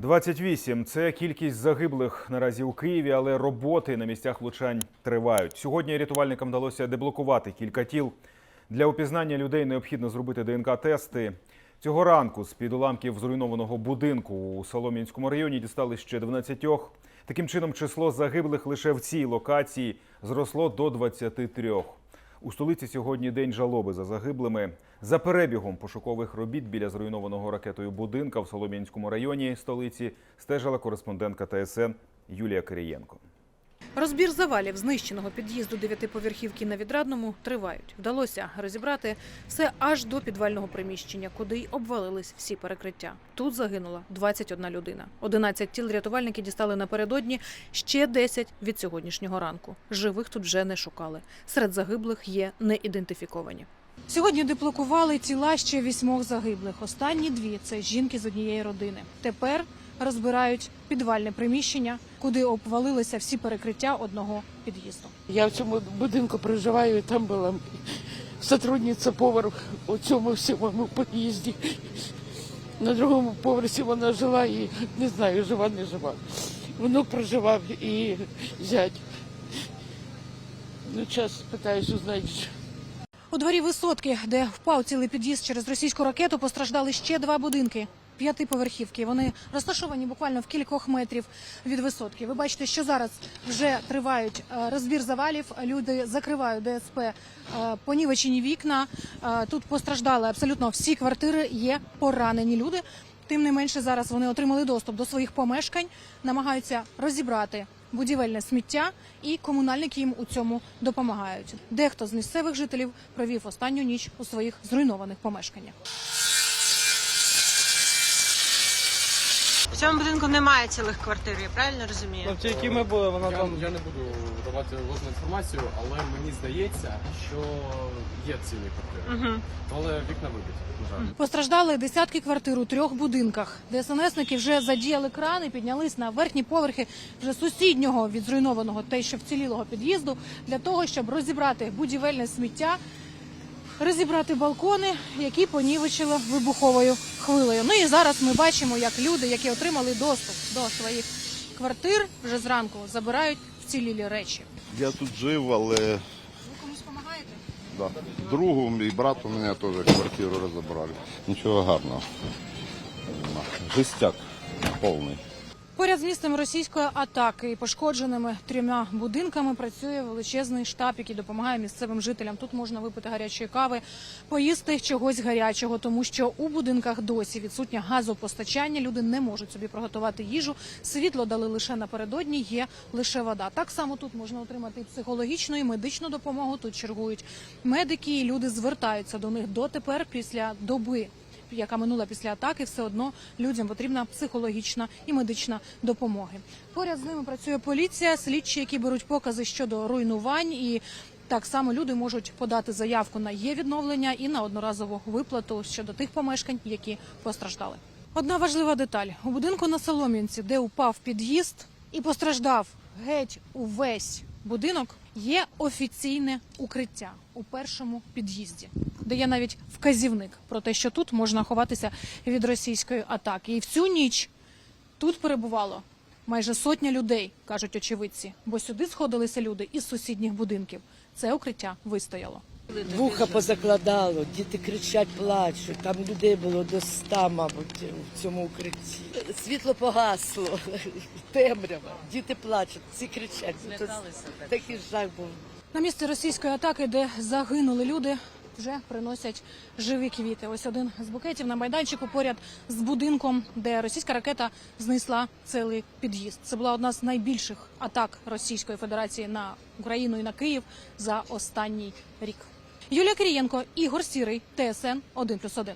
28 – це кількість загиблих наразі у Києві, але роботи на місцях влучань тривають. Сьогодні рятувальникам вдалося деблокувати кілька тіл. Для опізнання людей необхідно зробити ДНК-тести. Цього ранку з під уламків зруйнованого будинку у Солом'янському районі дістали ще 12. Таким чином, число загиблих лише в цій локації зросло до 23. У столиці сьогодні день жалоби за загиблими. За перебігом пошукових робіт біля зруйнованого ракетою будинка в Солом'янському районі столиці стежила кореспондентка ТСН Юлія Кирієнко. Розбір завалів знищеного під'їзду дев'ятиповерхівки на відрадному тривають. Вдалося розібрати все аж до підвального приміщення, куди й обвалились всі перекриття. Тут загинула 21 людина. 11 тіл рятувальники дістали напередодні, ще 10 від сьогоднішнього ранку. Живих тут вже не шукали. Серед загиблих є неідентифіковані. Сьогодні деблокували тіла ще вісьмох загиблих. Останні дві це жінки з однієї родини. Тепер розбирають підвальне приміщення, куди обвалилися всі перекриття одного під'їзду. Я в цьому будинку проживаю, і там була сотрудниця повар у цьому всьому під'їзді. На другому поверсі вона жила і не знаю, жива, не жива. Внук проживав і зять. Ну, час питаюсь узнати. У дворі висотки, де впав цілий під'їзд через російську ракету, постраждали ще два будинки. П'ятиповерхівки. Вони розташовані буквально в кількох метрів від висотки. Ви бачите, що зараз вже тривають е, розбір завалів. Люди закривають ДСП е, понівечені вікна. Е, Тут постраждали абсолютно всі квартири. Є поранені люди. Тим не менше, зараз вони отримали доступ до своїх помешкань, намагаються розібрати будівельне сміття, і комунальники їм у цьому допомагають. Дехто з місцевих жителів провів останню ніч у своїх зруйнованих помешканнях. В цьому будинку немає цілих квартир, я правильно розумію? Ну, в тій, якій ми були, вона Я, там. я не буду давати ложну інформацію, але мені здається, що є цілі квартири. Угу. Але вікна вибиті, на жаль. Постраждали десятки квартир у трьох будинках. ДСНСники вже задіяли крани, піднялись на верхні поверхи вже сусіднього від зруйнованого те, що вцілілого під'їзду, для того, щоб розібрати будівельне сміття, розібрати балкони, які понівечили вибуховою хвилею. Ну і зараз ми бачимо, як люди, які отримали доступ до своїх квартир, вже зранку забирають вцілілі речі. Я тут жив, але Ви комусь допомагаєте? да. другу і брат у мене теж квартиру розібрали. Нічого гарного. Жестяк повний. Поряд з місцем російської атаки і пошкодженими трьома будинками працює величезний штаб, який допомагає місцевим жителям. Тут можна випити гарячої кави, поїсти чогось гарячого, тому що у будинках досі відсутнє газопостачання. Люди не можуть собі приготувати їжу. Світло дали лише напередодні. Є лише вода. Так само тут можна отримати і психологічну і медичну допомогу. Тут чергують медики, і люди звертаються до них дотепер після доби яка минула після атаки, все одно людям потрібна психологічна і медична допомога. Поряд з ними працює поліція, слідчі, які беруть покази щодо руйнувань і. Так само люди можуть подати заявку на є відновлення і на одноразову виплату щодо тих помешкань, які постраждали. Одна важлива деталь у будинку на Солом'янці, де упав під'їзд і постраждав геть увесь будинок, є офіційне укриття у першому під'їзді, де є навіть вказівник про те, що тут можна ховатися від російської атаки. І в цю ніч тут перебувало майже сотня людей, кажуть очевидці, бо сюди сходилися люди із сусідніх будинків. Це укриття вистояло. Вуха позакладало, діти кричать, плачуть. Там людей було до ста, мабуть, в цьому укритті. Світло погасло, темрява, діти плачуть, всі кричать. Такий жах був. На місце російської атаки, де загинули люди, вже приносять живі квіти. Ось один з букетів на майданчику поряд з будинком, де російська ракета знесла цілий під'їзд. Це була одна з найбільших атак Російської Федерації на Україну і на Київ за останній рік. Юлія Кирієнко, Ігор Сірий, ТСН 1+,1.